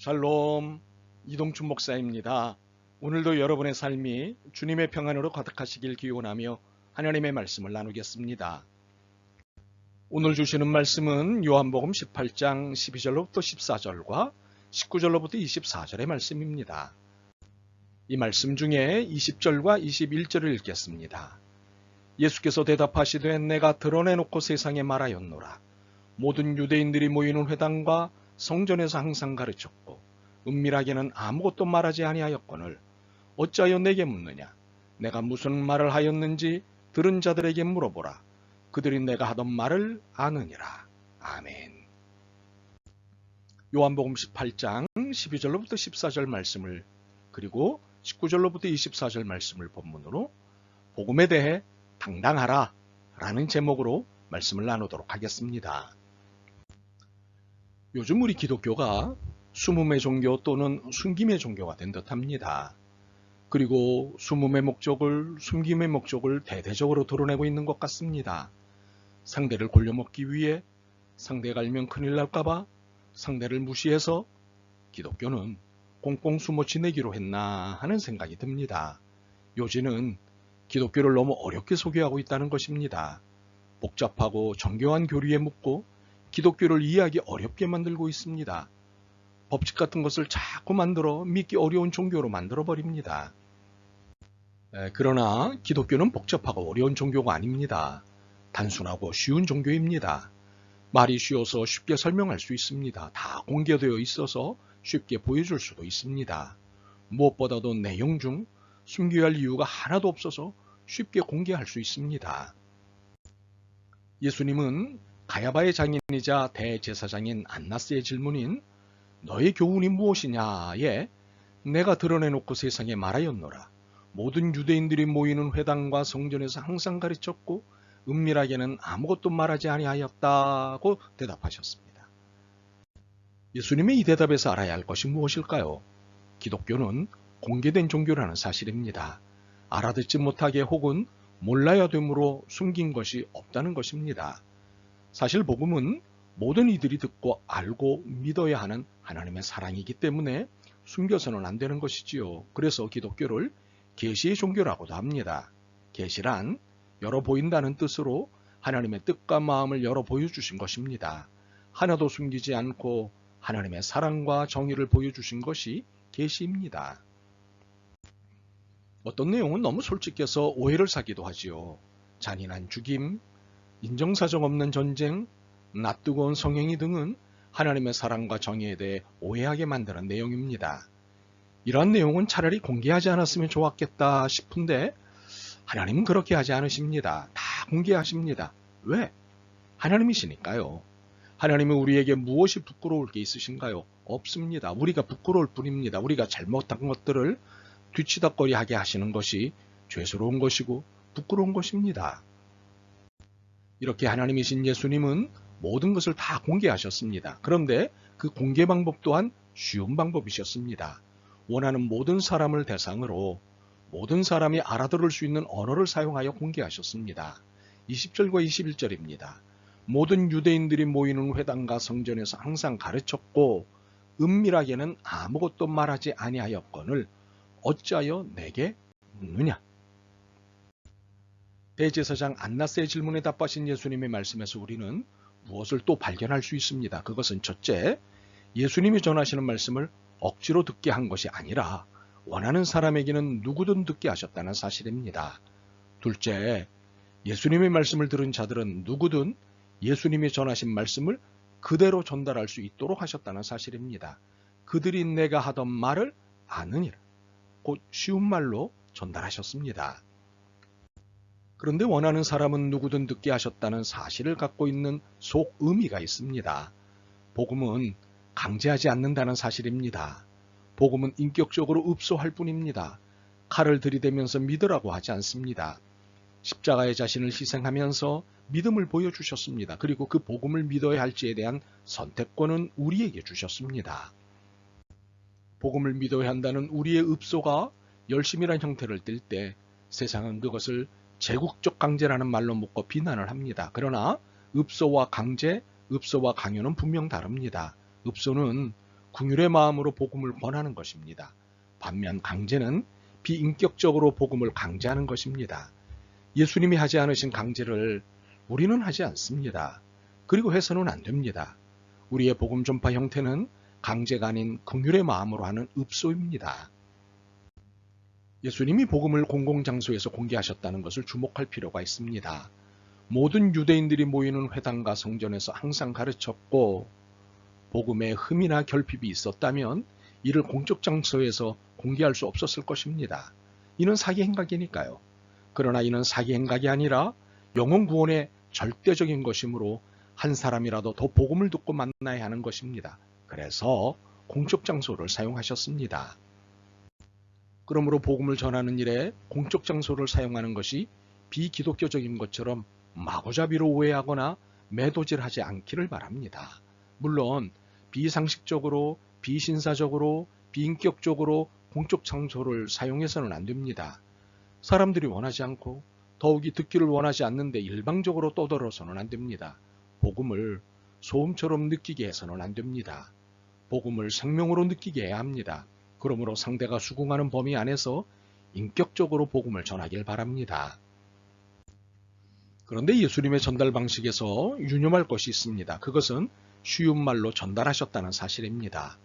샬롬 이동춘 목사입니다. 오늘도 여러분의 삶이 주님의 평안으로 가득하시길 기원하며 하나님의 말씀을 나누겠습니다. 오늘 주시는 말씀은 요한복음 18장 12절로부터 14절과 19절로부터 24절의 말씀입니다. 이 말씀 중에 20절과 21절을 읽겠습니다. 예수께서 대답하시되 내가 드러내놓고 세상에 말하였노라. 모든 유대인들이 모이는 회당과 성전에서 항상 가르쳤고 은밀하게는 아무것도 말하지 아니하였거늘 어찌하여 내게 묻느냐? 내가 무슨 말을 하였는지 들은 자들에게 물어보라. 그들이 내가 하던 말을 아느니라. 아멘. 요한복음 18장 12절로부터 14절 말씀을 그리고 19절로부터 24절 말씀을 본문으로 복음에 대해 당당하라 라는 제목으로 말씀을 나누도록 하겠습니다. 요즘 우리 기독교가 숨음의 종교 또는 숨김의 종교가 된 듯합니다. 그리고 숨음의 목적을 숨김의 목적을 대대적으로 드러내고 있는 것 같습니다. 상대를 골려먹기 위해 상대가 알면 큰일 날까봐 상대를 무시해서 기독교는 꽁꽁 숨어 지내기로 했나 하는 생각이 듭니다. 요지는 기독교를 너무 어렵게 소개하고 있다는 것입니다. 복잡하고 정교한 교리에 묻고 기독교를 이해하기 어렵게 만들고 있습니다. 법칙 같은 것을 자꾸 만들어 믿기 어려운 종교로 만들어 버립니다. 그러나 기독교는 복잡하고 어려운 종교가 아닙니다. 단순하고 쉬운 종교입니다. 말이 쉬워서 쉽게 설명할 수 있습니다. 다 공개되어 있어서 쉽게 보여줄 수도 있습니다. 무엇보다도 내용 중 숨겨야 할 이유가 하나도 없어서 쉽게 공개할 수 있습니다. 예수님은 가야바의 장인이자 대제사장인 안나스의 질문인 너의 교훈이 무엇이냐에 내가 드러내놓고 세상에 말하였노라. 모든 유대인들이 모이는 회당과 성전에서 항상 가르쳤고 은밀하게는 아무것도 말하지 아니하였다고 대답하셨습니다. 예수님의 이 대답에서 알아야 할 것이 무엇일까요? 기독교는 공개된 종교라는 사실입니다. 알아듣지 못하게 혹은 몰라야 되므로 숨긴 것이 없다는 것입니다. 사실 복음은 모든 이들이 듣고 알고 믿어야 하는 하나님의 사랑이기 때문에 숨겨서는 안 되는 것이지요. 그래서 기독교를 계시의 종교라고도 합니다. 계시란 열어 보인다는 뜻으로 하나님의 뜻과 마음을 열어 보여주신 것입니다. 하나도 숨기지 않고 하나님의 사랑과 정의를 보여주신 것이 계시입니다. 어떤 내용은 너무 솔직해서 오해를 사기도 하지요. 잔인한 죽임, 인정사정 없는 전쟁, 낯뜨거운 성행위 등은 하나님의 사랑과 정의에 대해 오해하게 만드는 내용입니다. 이러한 내용은 차라리 공개하지 않았으면 좋았겠다 싶은데 하나님은 그렇게 하지 않으십니다. 다 공개하십니다. 왜? 하나님이시니까요. 하나님은 우리에게 무엇이 부끄러울 게 있으신가요? 없습니다. 우리가 부끄러울 뿐입니다. 우리가 잘못한 것들을 뒤치다거리하게 하시는 것이 죄스러운 것이고 부끄러운 것입니다. 이렇게 하나님이신 예수님은 모든 것을 다 공개하셨습니다. 그런데 그 공개 방법 또한 쉬운 방법이셨습니다. 원하는 모든 사람을 대상으로 모든 사람이 알아들을 수 있는 언어를 사용하여 공개하셨습니다. 20절과 21절입니다. 모든 유대인들이 모이는 회당과 성전에서 항상 가르쳤고 은밀하게는 아무것도 말하지 아니하였거늘 어찌하여 내게 묻느냐? 대제사장 안나스의 질문에 답하신 예수님의 말씀에서 우리는 무엇을 또 발견할 수 있습니다. 그것은 첫째, 예수님이 전하시는 말씀을 억지로 듣게 한 것이 아니라 원하는 사람에게는 누구든 듣게 하셨다는 사실입니다. 둘째, 예수님의 말씀을 들은 자들은 누구든 예수님이 전하신 말씀을 그대로 전달할 수 있도록 하셨다는 사실입니다. 그들이 내가 하던 말을 아느니라. 곧 쉬운 말로 전달하셨습니다. 그런데 원하는 사람은 누구든 듣게 하셨다는 사실을 갖고 있는 속 의미가 있습니다. 복음은 강제하지 않는다는 사실입니다. 복음은 인격적으로 읍소할 뿐입니다. 칼을 들이대면서 믿으라고 하지 않습니다. 십자가의 자신을 희생하면서 믿음을 보여주셨습니다. 그리고 그 복음을 믿어야 할지에 대한 선택권은 우리에게 주셨습니다. 복음을 믿어야 한다는 우리의 읍소가 열심이란 형태를 띨 때 세상은 그것을 제국적 강제라는 말로 묶어 비난을 합니다. 그러나 읍소와 강제, 읍소와 강요는 분명 다릅니다. 읍소는 궁율의 마음으로 복음을 권하는 것입니다. 반면 강제는 비인격적으로 복음을 강제하는 것입니다. 예수님이 하지 않으신 강제를 우리는 하지 않습니다. 그리고 해서는 안 됩니다. 우리의 복음 전파 형태는 강제가 아닌 긍휼의 마음으로 하는 읍소입니다. 예수님이 복음을 공공장소에서 공개하셨다는 것을 주목할 필요가 있습니다. 모든 유대인들이 모이는 회당과 성전에서 항상 가르쳤고 복음에 흠이나 결핍이 있었다면 이를 공적 장소에서 공개할 수 없었을 것입니다. 이는 사기 행각이니까요. 그러나 이는 사기 행각이 아니라 영혼 구원의 절대적인 것이므로 한 사람이라도 더 복음을 듣고 만나야 하는 것입니다. 그래서 공적 장소를 사용하셨습니다. 그러므로 복음을 전하는 일에 공적 장소를 사용하는 것이 비기독교적인 것처럼 마구잡이로 오해하거나 매도질하지 않기를 바랍니다. 물론 비상식적으로, 비신사적으로, 비인격적으로 공적 장소를 사용해서는 안 됩니다. 사람들이 원하지 않고 더욱이 듣기를 원하지 않는데 일방적으로 떠들어서는 안 됩니다. 복음을 소음처럼 느끼게 해서는 안 됩니다. 복음을 생명으로 느끼게 해야 합니다. 그러므로 상대가 수긍하는 범위 안에서 인격적으로 복음을 전하길 바랍니다. 그런데 예수님의 전달 방식에서 유념할 것이 있습니다. 그것은 쉬운 말로 전달하셨다는 사실입니다.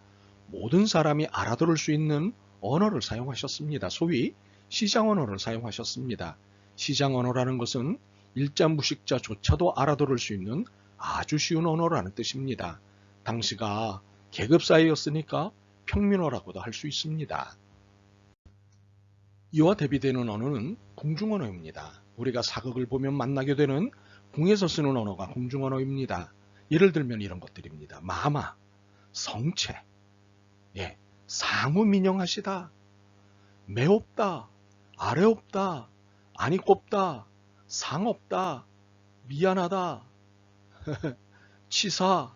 모든 사람이 알아들을 수 있는 언어를 사용하셨습니다. 소위 시장 언어를 사용하셨습니다. 시장 언어라는 것은 일자 무식자조차도 알아들을 수 있는 아주 쉬운 언어라는 뜻입니다. 당시가 계급 사회였으니까 평민어라고도 할 수 있습니다. 이와 대비되는 언어는 궁중언어입니다. 우리가 사극을 보면 만나게 되는 궁에서 쓰는 언어가 궁중언어입니다. 예를 들면 이런 것들입니다. 마마, 성체, 예, 상우민영하시다, 매없다, 아래없다, 아니 꼽다, 상없다, 미안하다, 치사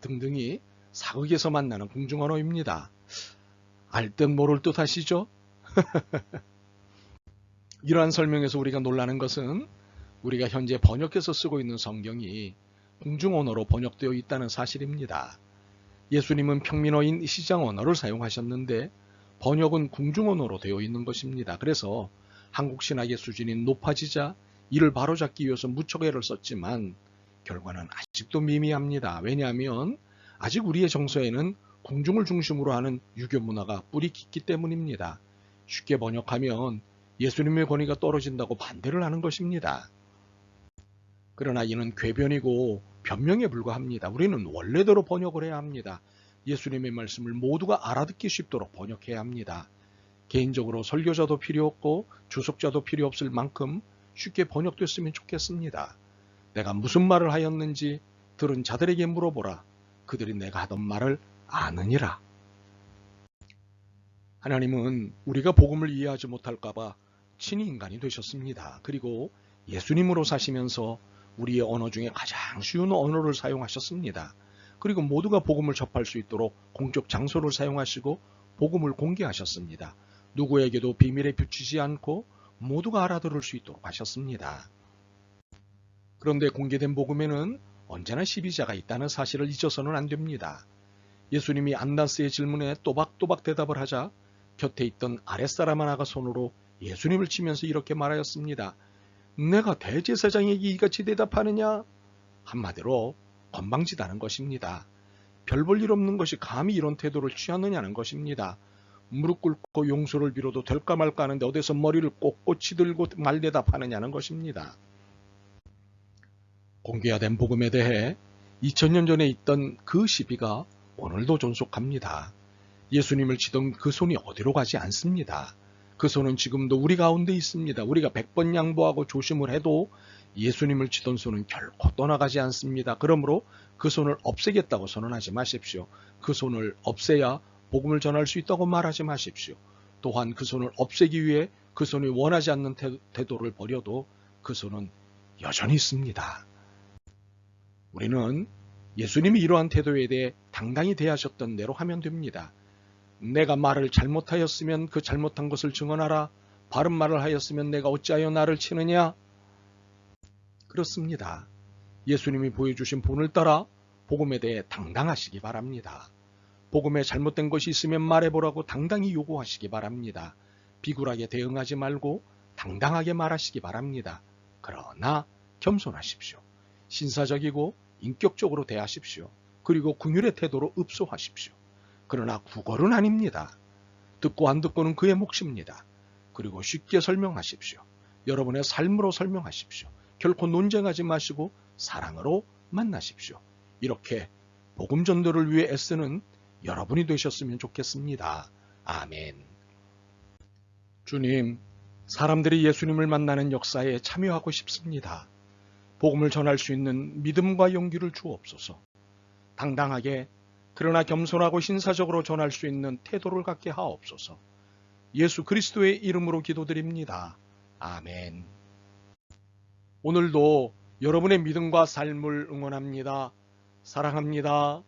등등이 사극에서 만나는 궁중언어입니다. 알 듯 모를 듯 하시죠? 이러한 설명에서 우리가 놀라는 것은 우리가 현재 번역해서 쓰고 있는 성경이 궁중 언어로 번역되어 있다는 사실입니다. 예수님은 평민어인 시장 언어를 사용하셨는데 번역은 궁중 언어로 되어 있는 것입니다. 그래서 한국 신학의 수준이 높아지자 이를 바로잡기 위해서 무척 애를 썼지만 결과는 아직도 미미합니다. 왜냐하면 아직 우리의 정서에는 궁중을 중심으로 하는 유교 문화가 뿌리 깊기 때문입니다. 쉽게 번역하면 예수님의 권위가 떨어진다고 반대를 하는 것입니다. 그러나 이는 궤변이고 변명에 불과합니다. 우리는 원래대로 번역을 해야 합니다. 예수님의 말씀을 모두가 알아듣기 쉽도록 번역해야 합니다. 개인적으로 설교자도 필요 없고 주석자도 필요 없을 만큼 쉽게 번역됐으면 좋겠습니다. 내가 무슨 말을 하였는지 들은 자들에게 물어보라. 그들이 내가 하던 말을 아느니라. 하나님은 우리가 복음을 이해하지 못할까봐 친히 인간이 되셨습니다. 그리고 예수님으로 사시면서 우리의 언어 중에 가장 쉬운 언어를 사용하셨습니다. 그리고 모두가 복음을 접할 수 있도록 공적 장소를 사용하시고 복음을 공개하셨습니다. 누구에게도 비밀에 비추지 않고 모두가 알아들을 수 있도록 하셨습니다. 그런데 공개된 복음에는 언제나 시비자가 있다는 사실을 잊어서는 안 됩니다. 예수님이 안나스의 질문에 또박또박 대답을 하자 곁에 있던 아랫사람 하나가 손으로 예수님을 치면서 이렇게 말하였습니다. 내가 대제사장에게 이같이 대답하느냐? 한마디로 건방지다는 것입니다. 별 볼 일 없는 것이 감히 이런 태도를 취하느냐는 것입니다. 무릎 꿇고 용서를 빌어도 될까 말까 하는데 어디서 머리를 꼿꼿이 들고 말대답하느냐는 것입니다. 공개화된 복음에 대해 2000년 전에 있던 그 시비가 오늘도 존속합니다. 예수님을 치던 그 손이 어디로 가지 않습니다. 그 손은 지금도 우리 가운데 있습니다. 우리가 100번 양보하고 조심을 해도 예수님을 치던 손은 결코 떠나가지 않습니다. 그러므로 그 손을 없애겠다고 선언하지 마십시오. 그 손을 없애야 복음을 전할 수 있다고 말하지 마십시오. 또한 그 손을 없애기 위해 그 손이 원하지 않는 태도를 버려도 그 손은 여전히 있습니다. 우리는 예수님이 이러한 태도에 대해 당당히 대하셨던 대로 하면 됩니다. 내가 말을 잘못하였으면 그 잘못한 것을 증언하라. 바른 말을 하였으면 내가 어찌하여 나를 치느냐? 그렇습니다. 예수님이 보여주신 본을 따라 복음에 대해 당당하시기 바랍니다. 복음에 잘못된 것이 있으면 말해보라고 당당히 요구하시기 바랍니다. 비굴하게 대응하지 말고 당당하게 말하시기 바랍니다. 그러나 겸손하십시오. 신사적이고 인격적으로 대하십시오. 그리고 궁율의 태도로 읍소하십시오. 그러나 구걸은 아닙니다. 듣고 안 듣고는 그의 몫입니다. 그리고 쉽게 설명하십시오. 여러분의 삶으로 설명하십시오. 결코 논쟁하지 마시고 사랑으로 만나십시오. 이렇게 복음 전도를 위해 애쓰는 여러분이 되셨으면 좋겠습니다. 아멘. 주님, 사람들이 예수님을 만나는 역사에 참여하고 싶습니다. 복음을 전할 수 있는 믿음과 용기를 주옵소서. 당당하게 그러나 겸손하고 신사적으로 전할 수 있는 태도를 갖게 하옵소서. 예수 그리스도의 이름으로 기도드립니다. 아멘. 오늘도 여러분의 믿음과 삶을 응원합니다. 사랑합니다.